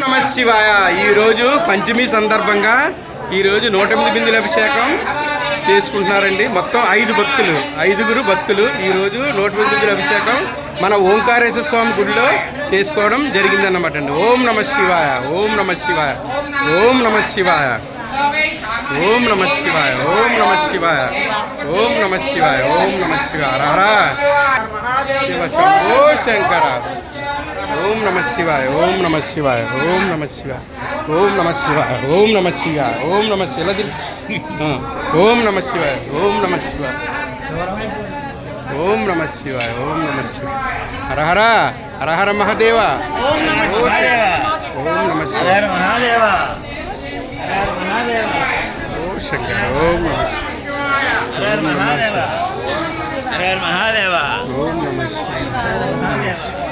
నమ శివాయ. ఈరోజు పంచమి సందర్భంగా ఈరోజు నూట ఎనిమిది బిందుల అభిషేకం చేసుకుంటున్నారండి. మొత్తం ఐదు భక్తులు ఐదుగురు భక్తులు ఈరోజు నూట ఎనిమిది బిందుల అభిషేకం మన ఓంకారేశ్వర స్వామి గుడిలో చేసుకోవడం జరిగిందన్నమాట అండి. ఓం నమ శివాయ ఓం నమ శివాయ ఓం నమ శివాయ ఓం నమ శివాయ ఓం నమ శివాయ ఓం నమ శివాయ ఓం నమ శివాయ. హర శివ శంభో శంకర. ఓం నమ శివాయ ఓం నమ శివాయ ఓం నమ శివాయ ఓం నమ శివాయ ఓం నమ శివాయ ఓం నమ శిలది ఓం నమ శివాయ ఓం నమ శివాయ ఓం నమ శివాయ ఓం నమ శివాయ హర హర హర హర మహాదేవ ఓం నమ శివాయ ఓం నమ శివాయ మహాదేవ ఓ శంకర ఓం నమ శివాయ ఓం నమ శివాయ ఓం నమ శివాయ. ఓం నమ శివాయ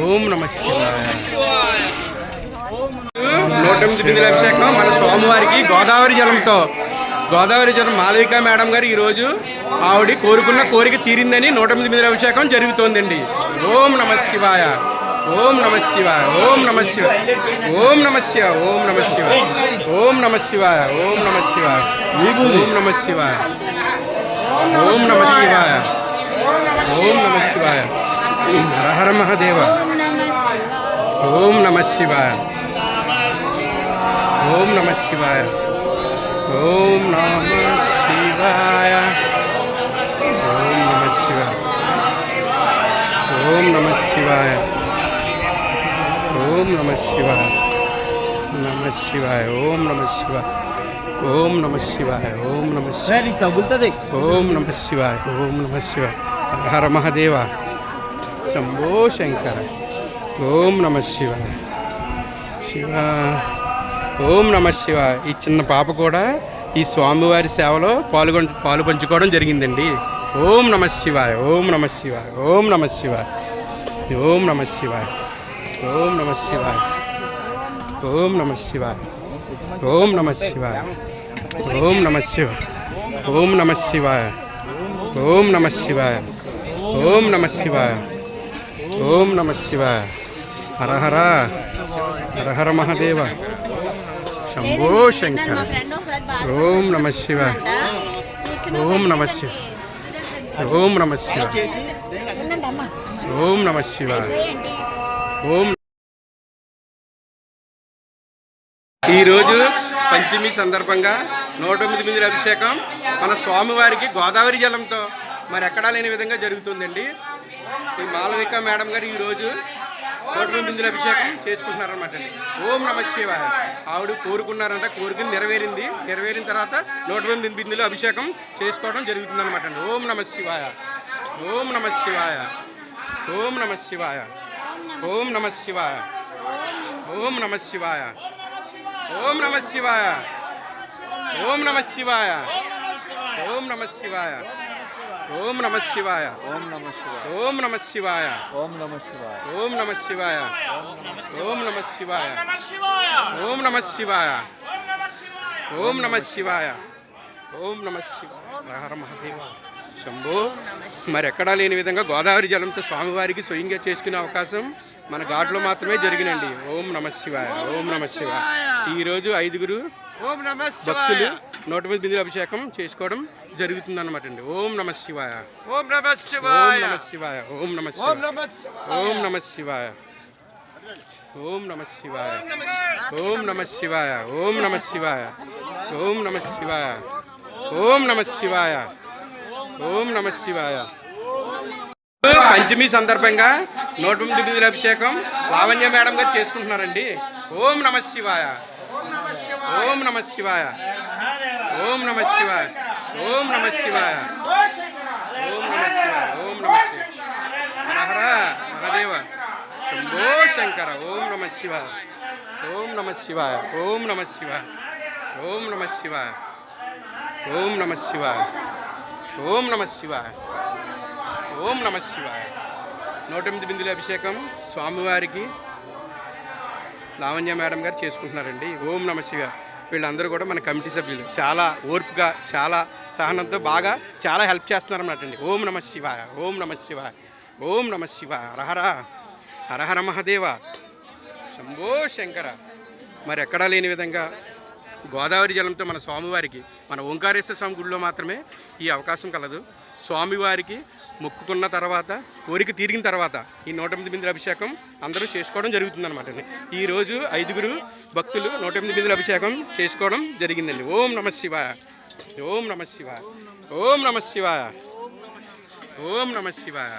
ఓం నమ నూట ఎనిమిది బిందుల అభిషేకం మన స్వామివారికి గోదావరి జలంతో గోదావరి జలం మాలవిక మేడం గారు ఈరోజు ఆవిడ కోరుకున్న కోరిక తీరిందని నూట ఎనిమిది బిందుల అభిషేకం జరుగుతోందండి ఓం నమ శివాయ. ఓం నమ శివాయ ఓం నమ శివాయ ఓం నమ శివ ఓం నమ శివాయ ఓం నమ శివాయ ఓం నమ శివాయ ఓం నమ శివాయ ఓం నమ శివాయ ఓం నమ శివాయ హర హర మహాదేవ ఓం నమ శివాయ ఓం నమ శివాయ ఓం నమ శివాయ ఓం నమ శివాయ ఓం నమ శివాయ ఓం నమ శివాయ నమ శివాయ ఓం నమ శివాయ ఓం నమ శివాయ ఓం నమ శివాయ తగులుతుంది ఓం నమ శివాయ ఓం నమ శివాయ హర మహాదేవ శంభో శంకర ఓం నమ శివాయ శివ ఓం నమ శివాయ ఈ చిన్న పాప కూడా ఈ స్వామివారి సేవలో పాల్గొ పాలు పంచుకోవడం జరిగిందండి ఓం నమ శివాయ ఓం నమ శివాయ ఓం నమ శివాయ ఓం నమ శివాయ ఓం నమ శివాయ ఓం నమ శివాయ ఓం నమ శివాయ ఓం నమ శివాయ ఓం నమ శివాయ ఓం నమ శివాయ ఓం నమ శివాయ ఓం నమ శివాయ హర హర హర హర మహాదేవ శంభో శంకర ఓం నమ శివాయ ఓం నమ శివాయ ఓం నమ శివాయ ఓం నమ శివాయ ఓం. ఈరోజు పంచమి సందర్భంగా నూట తొమ్మిది మంది అభిషేకం మన స్వామివారికి గోదావరి జలంతో మరి ఎక్కడా లేని విధంగా జరుగుతుందండి. ఈ మాలవిక మేడం గారు ఈరోజు నూట తొమ్మిది బిందుల అభిషేకం చేసుకుంటున్నారనమాట అండి. ఓం నమ శివాయ. ఆవిడ కోరుకున్నారంట కోరిక నెరవేరింది. నెరవేరిన తర్వాత నూట తొమ్మిది బిందుల అభిషేకం చేసుకోవడం జరుగుతుంది అనమాట అండి. ఓం నమ శివాయ. ఓం నమ శివాయ. ఓం నమ శివాయ. ఓం నమ శివాయ ఓం నమ శివాయ ఓం నమ శివాయ ఓం నమ శివాయ ఓం నమ శివాయ ఓం నమ శివాయ ఓం నమ శివాయ ఓం నమ శివాయ ఓం నమ శివాయ ఓం నమ శివాయ ఓం నమ శివాయ ఓం నమ శివాయ ఓం నమ శివాయ ఓం నమ శివాయ హర మహాదేవ శంభో మరి ఎక్కడా లేని విధంగా గోదావరి జలంతో స్వామివారికి స్వయంగా చేసుకునే అవకాశం మన ఘాట్లో మాత్రమే జరిగినండి ఓం నమ శివాయ ఓం నమ శివాయ ఈరోజు ఐదుగురు ఓం నమ భక్తులు నూట ఎనిమిది బిందుల అభిషేకం చేసుకోవడం జరుగుతుంది అనమాట అండి ఓం నమ శివాయ ఓం నమ ఓం శివాయ నమ శివాయ ఓం నమ ఓం శివాయ నమ ఓం నమ శివాయ ఓం నమ శివాయ ఓం నమ శివాయ ఓం నమ శివాయ ఓం నమ శివాయ ఓం నమ శివాయ పంచమి సందర్భంగా నూట ఎనిమిది బిందుల అభిషేకం లావణ్య మేడం గారు చేసుకుంటున్నారండి ఓం నమ శివాయ ఓం నమ శివాయ ఓం నమ శివాయ ఓం నమ శివాయ ఓం నమ శివాయ ఓం నమ శివాయ మహదేవ శంభో శంకర ఓం నమ శివాయ ఓం నమ శివాయ ఓం నమ శివాయ ఓం నమ శివాయ ఓం నమ శివాయ ఓం నమ శివాయ. ఓం నమ శివాయ. నూట ఎనిమిది బిందుల అభిషేకం స్వామివారికి లావణ్య మేడం గారు చేసుకుంటున్నారండి. ఓం నమ శివ వీళ్ళందరూ కూడా మన కమిటీ సభ్యులు. చాలా ఓర్పుగా చాలా సహనంతో బాగా చాలా హెల్ప్ చేస్తున్నారు అన్నమాట అండి. ఓం నమ శివాయ. ఓం నమ శివాయ. ఓం నమ శివ హరహర హరహర మహాదేవ. శంభో శంకర. మరి ఎక్కడా లేని విధంగా గోదావరి జలంతో మన స్వామివారికి మన ఓంకారేశ్వర స్వామి గుడిలో మాత్రమే ఈ అవకాశం కలదు. స్వామివారికి మొక్కుకున్న తర్వాత కోరిక తీరిగిన తర్వాత ఈ నూట ఎనిమిది బిందుల అభిషేకం అందరూ చేసుకోవడం జరుగుతుందన్నమాట ఈరోజు ఐదుగురు భక్తులు నూట ఎనిమిది బిందుల అభిషేకం చేసుకోవడం జరిగిందండి. ఓం నమ శివాయ ఓం నమ శివాయ ఓం నమ శివాయ ఓం నమ శివాయ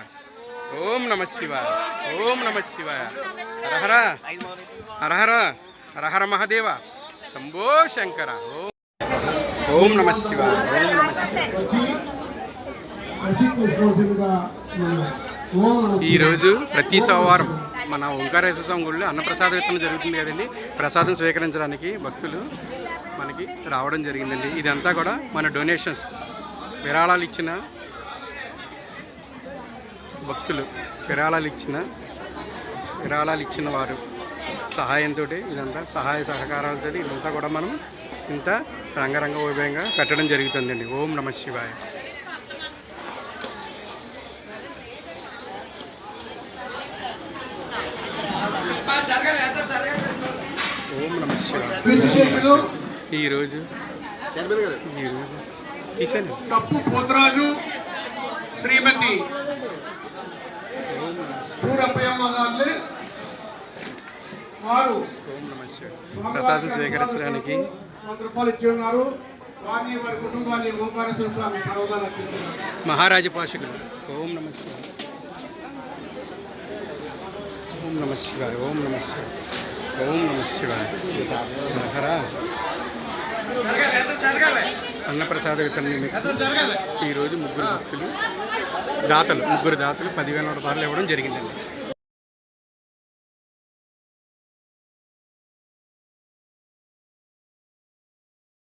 ఓం నమ శివాయ ఓం నమ శివాయ హరహర హరహర హరహర మహాదేవ. శంభో శంకర. ఓం ఓం నమ ఓం నమ ఈరోజు ప్రతి సోమవారం మన ఓంకారేశ్వర స్వామి గుడిలో అన్నప్రసాద విత్తనం జరుగుతుంది కదండి. ప్రసాదం స్వీకరించడానికి భక్తులు మనకి రావడం జరిగిందండి. ఇదంతా కూడా మన డొనేషన్స్ విరాళాలు ఇచ్చిన భక్తులు విరాళాలు ఇచ్చిన విరాళాలు ఇచ్చిన వారు. సహాయంతో ఇదంతా సహాయ సహకారాలతో ఇదంతా కూడా మనం ఇంత రంగరంగ వైభవంగా పెట్టడం జరుగుతుందండి. ఓం నమ శివాయ. ఓం నమ శివాయ. ఈరోజు ఈరోజు తప్పు పోతరాజు శ్రీమతి. గారు వారు స్వీకరించడానికి మహారాజ పోషకులు ఓం నమ ఓం నమ శివాయ. ఓం నమ శివాయ. ఓం నమ శివాయ. మహరా అన్నప్రసాద వితరణ ఈరోజు ముగ్గురు భక్తులు దాతలు ముగ్గురు దాతలు పదివేల రూపాయలు ఇవ్వడం జరిగిందండి.